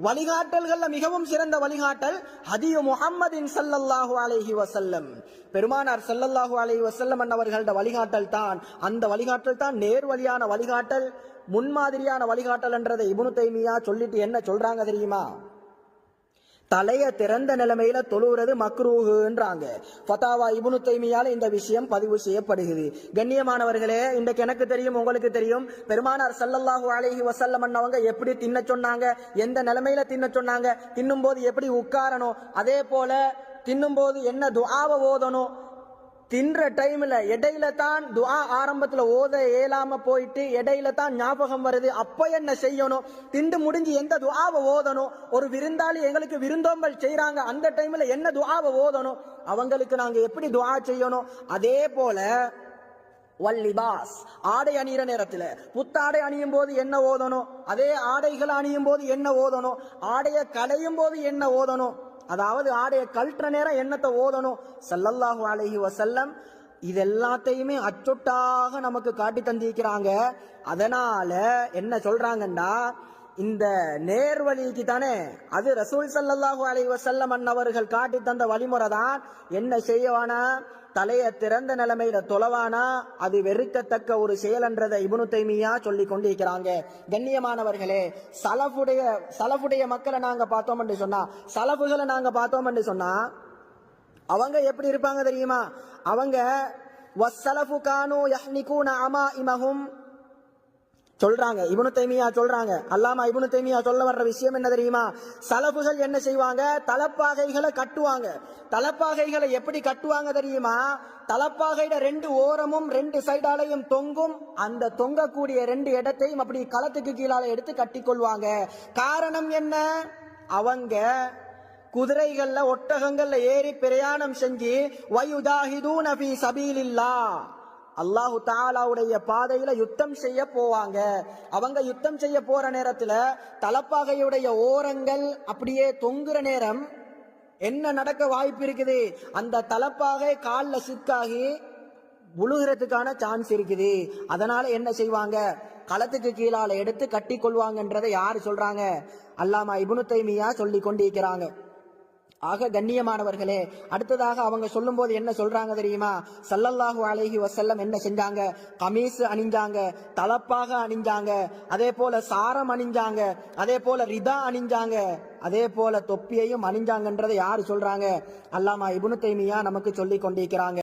வழிகாட்டல்கள்ல மிகவும் சிறந்த வழிகாட்டல் ஹதியு முஹம்மதின் சல்லல்லாஹு அலைஹி வசல்லம் பெருமானார் சல்லல்லாஹு அலைஹி வசல்லம் அன்னவர்களோட வழிகாட்டல் தான். அந்த வழிகாட்டல் தான் நேர்வழியான வழிகாட்டல் முன்மாதிரியான வழிகாட்டல் என்றதை இபுனு தைமியா சொல்லிட்டு என்ன சொல்றாங்க தெரியுமா? தலைய திறந்த நிலைமையில தொழுகிறது மக்ரூஹுன்றாங்க ஃபதாவா இபுனு தைமியால இந்த விஷயம் பதிவு செய்யப்படுகிறது. கண்ணியமானவர்களே இன்றைக்கு எனக்கு தெரியும் உங்களுக்கு தெரியும் பெருமானார் சல்லல்லாஹு அலைஹி வசல்லம் அன்னவங்க எப்படி தின்ன சொன்னாங்க எந்த நிலைமையில தின்ன சொன்னாங்க தின்னும் போது எப்படி உட்காரணும் அதே போல தின்னும் போது என்ன துஆவை ஓதணும் தின்ற டைம்ல இடையில தான் துஆ ஆரம்பத்துல ஓத இயலாம போயிட்டு இடையில தான் ஞாபகம் வருது. அப்ப என்ன செய்யணும்? திண்டு முடிஞ்சு எந்த துஆவை ஓதணும்? ஒரு விருந்தாளி எங்களுக்கு விருந்தோம்பல் செய்கிறாங்க அந்த டைம்ல என்ன துஆவை ஓதணும்? அவங்களுக்கு நாங்க எப்படி துஆ செய்யணும்? அதே போல வல்லிபாஸ் ஆடை அணிகிற நேரத்துல புத்தாடை அணியும் போது என்ன ஓதணும்? அதே ஆடைகள் அணியும் போது என்ன ஓதணும்? ஆடைய களையும் போது என்ன ஓதணும்? அதாவது ஆடைய கழற்ற நேரம் என்னத்தை ஓதணும். சல்லல்லாஹு அலஹி வசல்லம் இது எல்லாத்தையுமே அச்சொட்டாக நமக்கு காட்டி தந்திருக்கிறாங்க அதனால என்ன சொல்றாங்கன்னா இந்த நேர்வழிக்கு தானே அது ரசூல் சல்லாஹு அலைஹி வசல்லம் அன்னவர்கள் காட்டி தந்த வழிமுறை தான் என்ன செய்யவானா தலைய திறந்த நிலைமையில தொலைவானா? அது வெறுக்கத்தக்க ஒரு செயலன்றதை இபுனு தைமியா சொல்லி கொண்டிருக்கிறாங்க. கண்ணியமானவர்களே சலஃபுடைய சலஃபுடைய மக்களை நாங்க பார்த்தோம் என்று சொன்னா சலஃபுகளை நாங்க பார்த்தோம் என்று சொன்னா அவங்க எப்படி இருப்பாங்க தெரியுமா? அவங்க வஸ்ஸலஃபு கானு யஹ்னிகூன அமாஇமஹும் சொல்றாங்க. இபுனு தைமியா சொல்றாங்க. அல்லாமா இபுனு தைமியா சொல்ல வர்ற விஷயம் என்ன தெரியுமா? சலபுகள் என்ன செய்வாங்க? தலப்பாகைகளை கட்டுவாங்க. தலப்பாகைகளை எப்படி கட்டுவாங்க தெரியுமா? தலப்பாகையிட ரெண்டு ஓரமும் ரெண்டு சைடாலையும் தொங்கும். அந்த தொங்கக்கூடிய ரெண்டு இடத்தையும் அப்படி களத்துக்கு கீழால எடுத்து கட்டிக்கொள்வாங்க. காரணம் என்ன? அவங்க குதிரைகள்ல ஒட்டகங்கள்ல ஏறி பிரயாணம் செஞ்சு வயுதாஹிதூன ஃபீ சபீலில்லா அல்லாஹு தாலாவுடைய பாதையில யுத்தம் செய்ய போவாங்க. அவங்க யுத்தம் செய்ய போற நேரத்துல தலப்பாகையுடைய ஓரங்கள் அப்படியே தொங்குற நேரம் என்ன நடக்க வாய்ப்பு இருக்குது? அந்த தலப்பாகை கால்ல சிக்காகி விழுகிறதுக்கான சான்ஸ் இருக்குது. அதனால என்ன செய்வாங்க? களத்துக்கு கீழால எடுத்து கட்டி கொள்வாங்கன்றதை யாரு சொல்றாங்க? அல்லாமா இபுனு தைமியா சொல்லி கொண்டிருக்கிறாங்க. ஆக கண்ணியமானவர்களே அடுத்ததாக அவங்க சொல்லும்போது என்ன சொல்றாங்க தெரியுமா? சல்லல்லாஹு அலஹி வசல்லம் என்ன செஞ்சாங்க? கமீஸ் அணிஞ்சாங்க தலப்பாக அணிஞ்சாங்க அதே போல சாரம் அணிஞ்சாங்க அதே போல ரிதா அணிஞ்சாங்க அதே போல தொப்பியையும் அணிஞ்சாங்கன்றதை யாரு சொல்றாங்க? அல்லாமா இபுனு தைமியா நமக்கு சொல்லி கொண்டிருக்கிறாங்க.